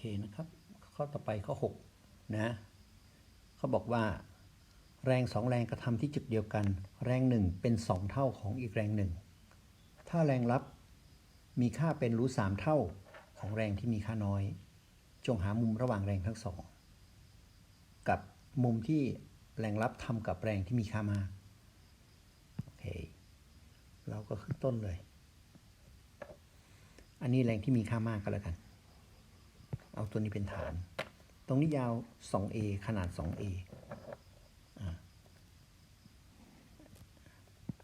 เคนะครับ ข้อต่อไปข้อ 6 นะเขาบอกว่า แรงสองแรงกระทำที่จุดเดียวกัน แรงหนึ่งเป็นสองเท่าของอีกแรงหนึ่งถ้าแรงรับมีค่าเป็นรูทสามเท่าของแรงที่มีค่าน้อย จงหามุมระหว่างแรงทั้งสอง กับมุมที่แรงรับทำกับแรงที่มีค่ามากโอเคเราก็ขึ้นต้นเลย อันนี้แรงที่มีค่ามากก็แล้วกัน เอาตัวนี้เป็นฐาน ตรงนี้ยาว 2a ขนาด 2a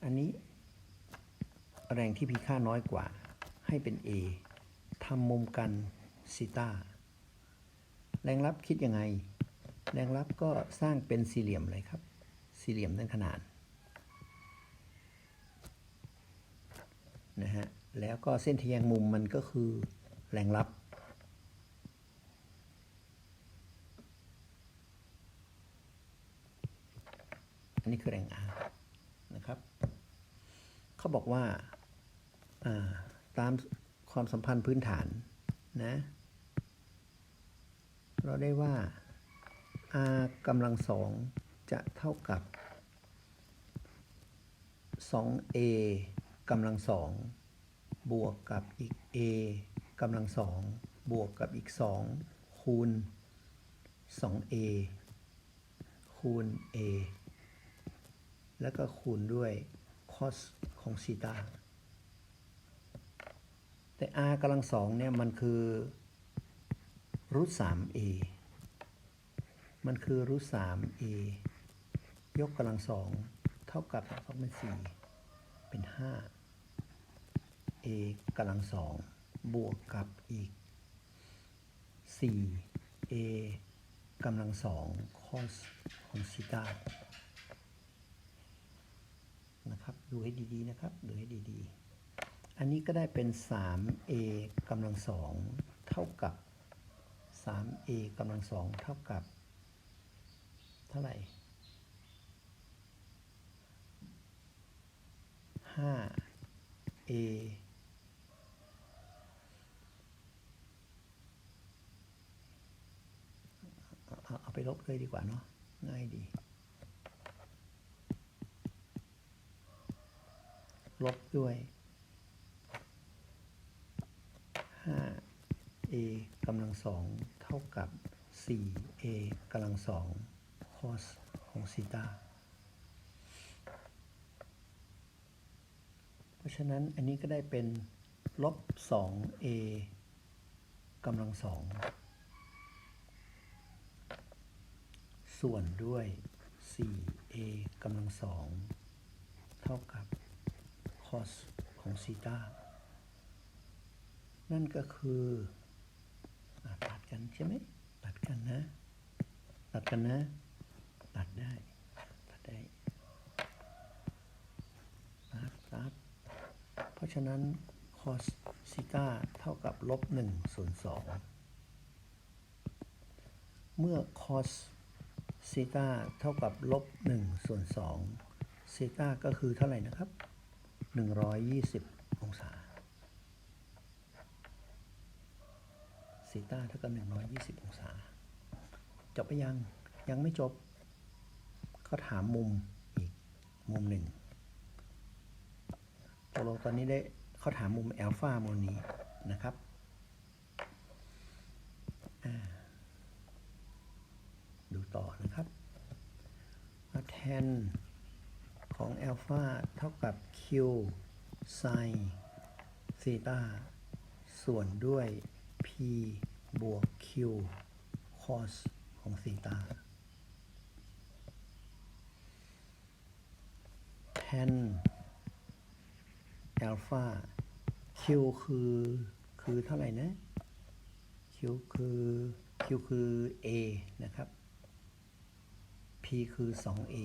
อันนี้ แรงที่มีค่าน้อยกว่า ให้เป็น a ทำมุมกันซีตาแรงรับคิดยังไง แรงรับก็สร้างเป็นสี่เหลี่ยมเลยครับ สี่เหลี่ยมด้านขนานนะฮะแล้วก็เส้นทแยงมุมมันก็คือแรงรับ อันนี้คือแรง R นะครับเขาบอกว่าาตามความสัมพันธ์พื้นฐานนะ เราได้ว่า R กำลังสองจะเท่ากับ 2a กำลังสองบวกกับอีก a กำลังสองบวกกับอีก 2 คูณ 2a คูณ a แล้วก็คูณด้วย cos ของซีตาแต่ r กำลังสองเนี่ยมันคือรูท 3a มันคือรูท 3a ยกกำลังสองเท่ากับสองเป็นสี่เป็น5 a กำลังสองบวกกับอีก 4 a กำลังสอง cos ของซีตา นะครับ ดูให้ดีๆนะครับ ดูให้ดีๆ อันนี้ก็ได้เป็น 3a กำลังสองเท่ากับ 3a กำลังสองเท่ากับ เท่าไหร่ 5a เอาเอาเอาไปลบเลยดีกว่าเนาะง่ายดี ลบด้วย 5a กำลังสองเท่ากับ 4a กำลังสอง cos ของซีตาเพราะฉะนั้นอันนี้ก็ได้เป็นลบ 2a กำลังสองส่วนด้วย 4a กำลังสองเท่ากับ cos ของซีตานั่นก็คืออตัดกันใช่ไหมตัดกันนะ ตัดกันนะ ตัดได้ ตัดได้ ตัดตัด เพราะฉะนั้น cos ซีตาเท่ากับลบ1ส่วน2เมื่อ cos ซีตาเท่ากับลบ1ส่วน2ซีตาก็คือเท่าไหร่นะครับ 120 องศาซีตาเท่ากับ 120 องศา จบไปยัง ยังไม่จบเขาถามมุมอีก มุมหนึ่งตกลตอนนี้ได้เขาถามมุมแอลฟาโมนีนะครับดูต่อนะครับแทน ของแอลฟาเท่ากับ q ไซน์ซีตาส่วนด้วย p บวก q cos ของซีตาแทนแอลฟา q คือคือเท่าไหร่นะ q คือ q คือ a นะครับ p คือ 2a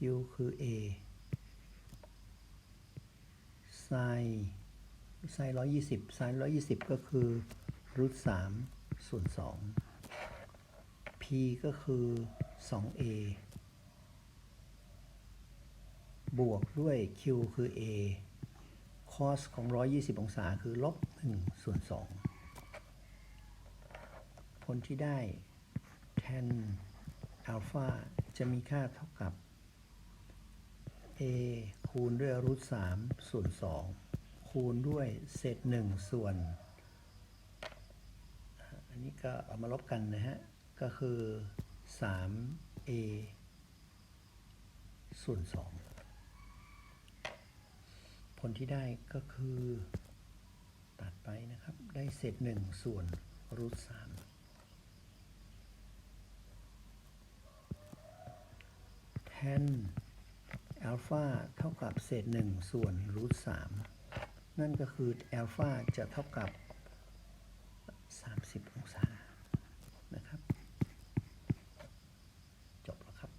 q คือ a ไซน์ไซน์ร้อยยี่สิบไซน์ร้อยยี่สิบก็คือรูทสามส่วนสอง p ก็คือ 2a บวกด้วย q คือ a cos ของ 120 องศาคือลบ1ส่วน2ผลที่ได้ tan alpha จะมีค่าเท่ากับ a คูณด้วยรูท3ส่วน2คูณด้วยเศษ1ส่วน อันนี้ก็เอามาลบกันนะฮะ ก็คือ 3a ส่วน2ผลที่ได้ก็คือ ตัดไปนะครับ ได้เศษ1ส่วนรูท3 tan อัลฟาเท่ากับเศษ 1 ส่วนรูท3นั่นก็คืออัลฟาจะเท่ากับ 30 องศานะครับจบแล้วครับ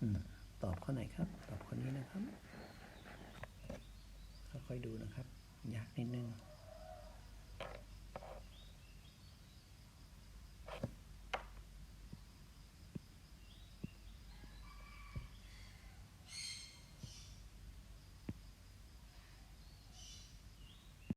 อตอบข้อไหนครับ ตอบข้อนี้นะครับ ค่อยๆดูนะครับ ยากนิดนึง